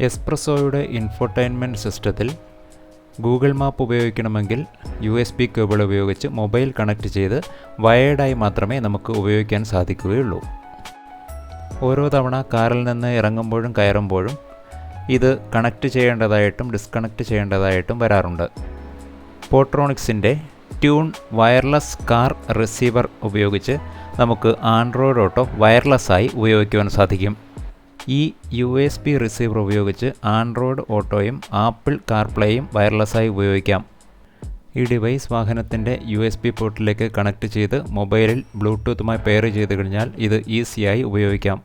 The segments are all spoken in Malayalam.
എസ്പ്രസോയുടെ ഇൻഫോർടൈൻമെന്റ് സിസ്റ്റത്തിൽ ഗൂഗിൾ മാപ്പ് ഉപയോഗിക്കണമെങ്കിൽ യു എസ് ബി കേബിൾ ഉപയോഗിച്ച് മൊബൈൽ കണക്ട് ചെയ്ത് വയേർഡായി മാത്രമേ നമുക്ക് ഉപയോഗിക്കാൻ സാധിക്കുകയുള്ളൂ. ഓരോ തവണ കാറിൽ നിന്ന് ഇറങ്ങുമ്പോഴും കയറുമ്പോഴും ഇത് കണക്ട് ചെയ്യേണ്ടതായിട്ടും ഡിസ്കണക്ട് ചെയ്യേണ്ടതായിട്ടും വരാറുണ്ട്. പോട്രോണിക്സിന്റെ ട്യൂൺ വയർലെസ് കാർ റിസീവർ ഉപയോഗിച്ച് നമുക്ക് ആൻഡ്രോയിഡ് ഓട്ടോ വയർലെസ്സായി ഉപയോഗിക്കുവാൻ സാധിക്കും. ഈ യു എസ് ബി റിസീവർ ഉപയോഗിച്ച് ആൻഡ്രോയിഡ് ഓട്ടോയും ആപ്പിൾ കാർപ്ലേയും വയർലെസ്സായി ഉപയോഗിക്കാം. ഈ ഡിവൈസ് വാഹനത്തിന്റെ യു എസ് ബി പോർട്ടിലേക്ക് കണക്ട് ചെയ്ത് മൊബൈലിൽ ബ്ലൂടൂത്തുമായി പെയർ ചെയ്ത് കഴിഞ്ഞാൽ ഇത് ഈസിയായി ഉപയോഗിക്കാം.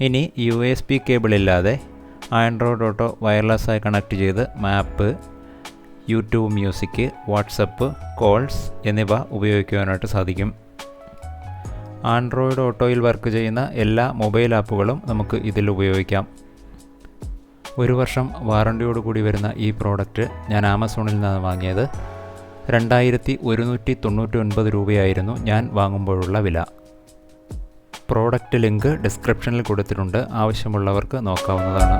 ഇനി യു എസ് ബി കേബിൾ ഇല്ലാതെ ആൻഡ്രോയിഡ് ഓട്ടോ വയർലെസ്സായി കണക്ട് ചെയ്ത് map YouTube music WhatsApp calls എന്നിവ ഉപയോഗിക്കുവാനായിട്ട് സാധിക്കും. ആൻഡ്രോയിഡ് ഓട്ടോയിൽ വർക്ക് ചെയ്യുന്ന എല്ലാ മൊബൈൽ ആപ്പുകളും നമുക്ക് ഇതിൽ ഉപയോഗിക്കാം. ഒരു വർഷം വാറണ്ടിയോട് കൂടി വരുന്ന ഈ പ്രോഡക്റ്റ് ഞാൻ ആമസോണിൽ നിന്നാണ് വാങ്ങിയത്. രണ്ടായിരത്തി ഒരുന്നൂറ്റി തൊണ്ണൂറ്റി ഒൻപത് രൂപയായിരുന്നു ഞാൻ വാങ്ങുമ്പോഴുള്ള വില. പ്രോഡക്റ്റ് ലിങ്ക് ഡിസ്ക്രിപ്ഷനിൽ കൊടുത്തിട്ടുണ്ട്. ആവശ്യമുള്ളവർക്ക് നോക്കാവുന്നതാണ്.